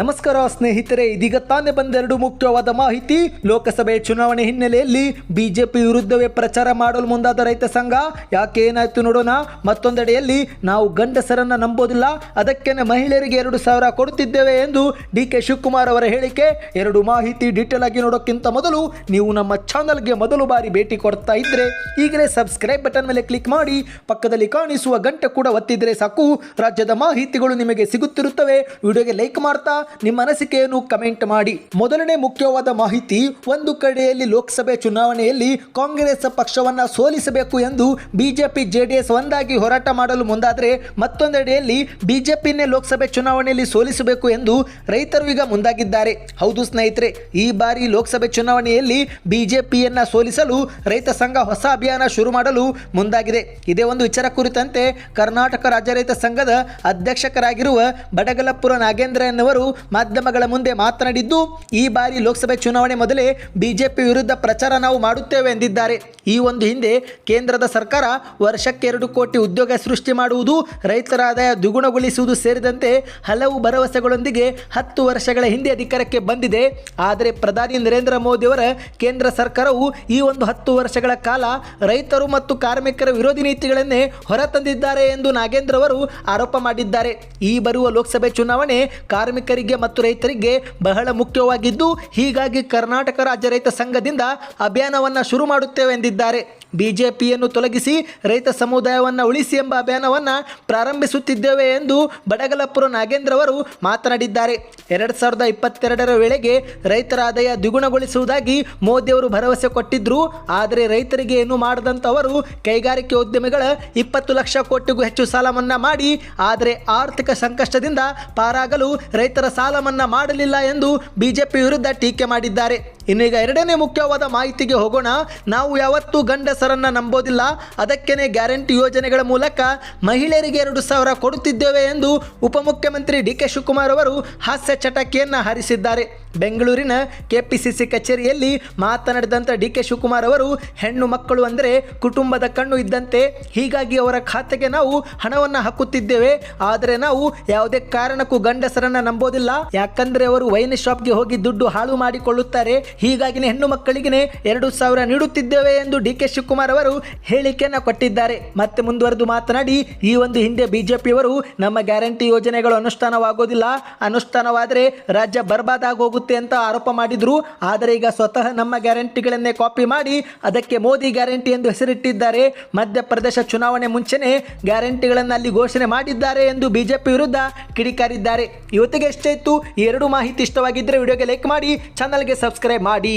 ನಮಸ್ಕಾರ ಸ್ನೇಹಿತರೆ, ಇದೀಗ ತಾನೇ ಬಂದೆರಡು ಮುಖ್ಯವಾದ ಮಾಹಿತಿ. ಲೋಕಸಭೆ ಚುನಾವಣೆ ಹಿನ್ನೆಲೆಯಲ್ಲಿ ಬಿಜೆಪಿ ವಿರುದ್ಧವೇ ಪ್ರಚಾರ ಮಾಡಲು ಮುಂದಾದ ರೈತ ಸಂಘ. ಯಾಕೆ ಏನಾಯ್ತು ನೋಡೋಣ. ಮತ್ತೊಂದೆಡೆಯಲ್ಲಿ ನಾವು ಗಂಡಸರನ್ನ ನಂಬೋದಿಲ್ಲ. ಅದಕ್ಕೇನೆ ಮಹಿಳೆಯರಿಗೆ ಎರಡು ಸಾವಿರ ಕೊಡುತ್ತಿದ್ದೇವೆ ಎಂದು ಡಿ ಕೆ ಶಿವಕುಮಾರ್ ಅವರ ಹೇಳಿಕೆ. ಎರಡು ಮಾಹಿತಿ ಡೀಟೇಲ್ ಆಗಿ ನೋಡೋಕ್ಕಿಂತ ಮೊದಲು ನೀವು ನಮ್ಮ ಚಾನಲ್ಗೆ ಮೊದಲು ಬಾರಿ ಭೇಟಿ ಕೊಡ್ತಾ ಇದ್ರೆ ಈಗಲೇ ಸಬ್ಸ್ಕ್ರೈಬ್ ಬಟನ್ ಮೇಲೆ ಕ್ಲಿಕ್ ಮಾಡಿ, ಪಕ್ಕದಲ್ಲಿ ಕಾಣಿಸುವ ಗಂಟೆ ಕೂಡ ಒತ್ತಿದ್ರೆ ಸಾಕು. ರಾಜ್ಯದ ಮಾಹಿತಿಗಳು ನಿಮಗೆ ಸಿಗುತ್ತಿರುತ್ತವೆ. ವಿಡಿಯೋಗೆ ಲೈಕ್ ಮಾಡ್ತಾ ನಿಮ್ಮ ಅನಿಸಿಕೆಯನ್ನು ಕಮೆಂಟ್ ಮಾಡಿ. ಮೊದಲನೇ ಮುಖ್ಯವಾದ ಮಾಹಿತಿ, ಒಂದು ಕಡೆಯಲ್ಲಿ ಲೋಕಸಭೆ ಚುನಾವಣೆಯಲ್ಲಿ ಕಾಂಗ್ರೆಸ್ ಪಕ್ಷವನ್ನ ಸೋಲಿಸಬೇಕು ಎಂದು ಬಿಜೆಪಿ ಜೆಡಿಎಸ್ ಒಂದಾಗಿ ಹೋರಾಟ ಮಾಡಲು ಮುಂದಾದರೆ ಮತ್ತೊಂದೆಡೆಯಲ್ಲಿ ಬಿಜೆಪಿನೇ ಲೋಕಸಭೆ ಚುನಾವಣೆಯಲ್ಲಿ ಸೋಲಿಸಬೇಕು ಎಂದು ರೈತರು ಈಗ ಮುಂದಾಗಿದ್ದಾರೆ. ಹೌದು ಸ್ನೇಹಿತರೆ, ಈ ಬಾರಿ ಲೋಕಸಭೆ ಚುನಾವಣೆಯಲ್ಲಿ ಬಿಜೆಪಿಯನ್ನ ಸೋಲಿಸಲು ರೈತ ಸಂಘ ಹೊಸ ಅಭಿಯಾನ ಶುರು ಮಾಡಲು ಮುಂದಾಗಿದೆ. ಇದೇ ಒಂದು ವಿಚಾರ ಕುರಿತಂತೆ ಕರ್ನಾಟಕ ರಾಜ್ಯ ರೈತ ಸಂಘದ ಅಧ್ಯಕ್ಷಕರಾಗಿರುವ ಬಡಗಲಪುರ ನಾಗೇಂದ್ರ ಎನ್ನುವರು ಮಾಧ್ಯಮಗಳ ಮುಂದೆ ಮಾತನಾಡಿದ್ದು, ಈ ಬಾರಿ ಲೋಕಸಭೆ ಚುನಾವಣೆ ಮೊದಲೇ ಬಿಜೆಪಿ ವಿರುದ್ಧ ಪ್ರಚಾರ ನಾವು ಮಾಡುತ್ತೇವೆ ಎಂದಿದ್ದಾರೆ. ಈ ಒಂದು ಹಿಂದೆ ಕೇಂದ್ರದ ಸರ್ಕಾರ ವರ್ಷಕ್ಕೆ ಎರಡು ಕೋಟಿ ಉದ್ಯೋಗ ಸೃಷ್ಟಿ ಮಾಡುವುದು, ರೈತರ ಆದಾಯ ದ್ವಿಗುಣಗೊಳಿಸುವುದು ಸೇರಿದಂತೆ ಹಲವು ಭರವಸೆಗಳೊಂದಿಗೆ ಹತ್ತು ವರ್ಷಗಳ ಹಿಂದೆ ಅಧಿಕಾರಕ್ಕೆ ಬಂದಿದೆ. ಆದರೆ ಪ್ರಧಾನಿ ನರೇಂದ್ರ ಮೋದಿಯವರ ಕೇಂದ್ರ ಸರ್ಕಾರವು ಈ ಒಂದು ಹತ್ತು ವರ್ಷಗಳ ಕಾಲ ರೈತರು ಮತ್ತು ಕಾರ್ಮಿಕರ ವಿರೋಧಿ ನೀತಿಗಳನ್ನೇ ಹೊರತಂದಿದ್ದಾರೆ ಎಂದು ನಾಗೇಂದ್ರ ಅವರು ಆರೋಪ ಮಾಡಿದ್ದಾರೆ. ಈ ಬರುವ ಲೋಕಸಭೆ ಚುನಾವಣೆ ಕಾರ್ಮಿಕರಿಗೆ ಮತ್ತು ರೈತರಿಗೆ ಬಹಳ ಮುಖ್ಯವಾಗಿದ್ದು ಹೀಗಾಗಿ ಕರ್ನಾಟಕ ರಾಜ್ಯ ರೈತ ಸಂಘದಿಂದ ಅಭಿಯಾನವನ್ನು ಶುರು ಮಾಡುತ್ತೇವೆ ಎಂದಿದ್ದಾರೆ. ಬಿಜೆಪಿಯನ್ನು ತೊಲಗಿಸಿ ರೈತ ಸಮುದಾಯವನ್ನು ಉಳಿಸಿ ಎಂಬ ಅಭಿಯಾನವನ್ನು ಪ್ರಾರಂಭಿಸುತ್ತಿದ್ದೇವೆ ಎಂದು ಬಡಗಲಪುರ ನಾಗೇಂದ್ರ ಅವರು ಮಾತನಾಡಿದ್ದಾರೆ. ಎರಡು ಸಾವಿರದ ಇಪ್ಪತ್ತೆರಡರ ವೇಳೆಗೆ ರೈತರ ಆದಾಯ ದ್ವಿಗುಣಗೊಳಿಸುವುದಾಗಿ ಮೋದಿಯವರು ಭರವಸೆ ಕೊಟ್ಟಿದ್ದರು ಆದರೆ ರೈತರಿಗೆ ಏನು ಮಾಡದಂಥವರು ಕೈಗಾರಿಕೆ ಉದ್ಯಮಿಗಳ ಇಪ್ಪತ್ತು ಲಕ್ಷ ಕೋಟಿಗೂ ಹೆಚ್ಚು ಸಾಲ ಮನ್ನಾ ಮಾಡಿ, ಆದರೆ ಆರ್ಥಿಕ ಸಂಕಷ್ಟದಿಂದ ಪಾರಾಗಲು ರೈತರ ಸಾಲ ಮನ್ನಾ ಮಾಡಲಿಲ್ಲ ಎಂದು ಬಿಜೆಪಿ ವಿರುದ್ಧ ಟೀಕೆ ಮಾಡಿದ್ದಾರೆ. ಇನ್ನು ಈಗ ಎರಡನೇ ಮುಖ್ಯವಾದ ಮಾಹಿತಿಗೆ ಹೋಗೋಣ. ನಾವು ಯಾವತ್ತೂ ಗಂಡಸರನ್ನ ನಂಬೋದಿಲ್ಲ. ಅದಕ್ಕೇನೆ ಗ್ಯಾರಂಟಿ ಯೋಜನೆಗಳ ಮೂಲಕ ಮಹಿಳೆಯರಿಗೆ ಎರಡು ಸಾವಿರ ಕೊಡುತ್ತಿದ್ದೇವೆ ಎಂದು ಉಪಮುಖ್ಯಮಂತ್ರಿ ಡಿ ಕೆ ಶಿವಕುಮಾರ್ ಅವರು ಹಾಸ್ಯ ಚಟಕಿಯನ್ನು ಹಾರಿಸಿದ್ದಾರೆ. ಬೆಂಗಳೂರಿನ ಕೆಪಿಸಿಸಿ ಕಚೇರಿಯಲ್ಲಿ ಮಾತನಾಡಿದಂಥ ಡಿ ಕೆ ಶಿವಕುಮಾರ್ ಅವರು, ಹೆಣ್ಣು ಮಕ್ಕಳು ಅಂದರೆ ಕುಟುಂಬದ ಕಣ್ಣು ಇದ್ದಂತೆ. ಹೀಗಾಗಿ ಅವರ ಖಾತೆಗೆ ನಾವು ಹಣವನ್ನು ಹಾಕುತ್ತಿದ್ದೇವೆ. ಆದರೆ ನಾವು ಯಾವುದೇ ಕಾರಣಕ್ಕೂ ಗಂಡಸರನ್ನ ನಂಬೋದಿಲ್ಲ. ಯಾಕಂದ್ರೆ ಅವರು ವೈನ್ ಶಾಪ್ಗೆ ಹೋಗಿ ದುಡ್ಡು ಹಾಳು ಮಾಡಿಕೊಳ್ಳುತ್ತಾರೆ. ಹೀಗಾಗಿ ಹೆಣ್ಣು ಮಕ್ಕಳಿಗೆ ಎರಡು ಸಾವಿರ ನೀಡುತ್ತಿದ್ದೇವೆ ಎಂದು ಡಿ ಕೆ ಶಿವಕುಮಾರ್ ಅವರು ಹೇಳಿಕೆಯನ್ನು ಕೊಟ್ಟಿದ್ದಾರೆ. ಮತ್ತೆ ಮುಂದುವರೆದು ಮಾತನಾಡಿ, ಈ ಒಂದು ಹಿಂದೆ ಬಿಜೆಪಿಯವರು ನಮ್ಮ ಗ್ಯಾರಂಟಿ ಯೋಜನೆಗಳು ಅನುಷ್ಠಾನವಾಗೋದಿಲ್ಲ. ಅನುಷ್ಠಾನವಾದರೆ ರಾಜ್ಯ ಬರ್ಬಾದ್ ಹೋಗುತ್ತೆ ಅಂತ ಆರೋಪ ಮಾಡಿದ್ರು. ಆದರೆ ಈಗ ಸ್ವತಃ ನಮ್ಮ ಗ್ಯಾರಂಟಿಗಳನ್ನೇ ಕಾಪಿ ಮಾಡಿ ಅದಕ್ಕೆ ಮೋದಿ ಗ್ಯಾರಂಟಿ ಎಂದು ಹೆಸರಿಟ್ಟಿದ್ದಾರೆ. ಮಧ್ಯಪ್ರದೇಶ ಚುನಾವಣೆ ಮುಂಚೆನೇ ಗ್ಯಾರಂಟಿಗಳನ್ನು ಅಲ್ಲಿ ಘೋಷಣೆ ಮಾಡಿದ್ದಾರೆ ಎಂದು ಬಿಜೆಪಿ ವಿರುದ್ಧ ಕಿಡಿಕಾರಿದ್ದಾರೆ. ಇವತ್ತಿಗೆ ಎಷ್ಟೇ ಇತ್ತು ಎರಡು ಮಾಹಿತಿ ಇಷ್ಟವಾಗಿದ್ದರೆ ವಿಡಿಯೋಗೆ ಲೈಕ್ ಮಾಡಿ, ಚಾನಲ್ಗೆ ಸಬ್ಸ್ಕ್ರೈಬ್ ಮಾಡಿ.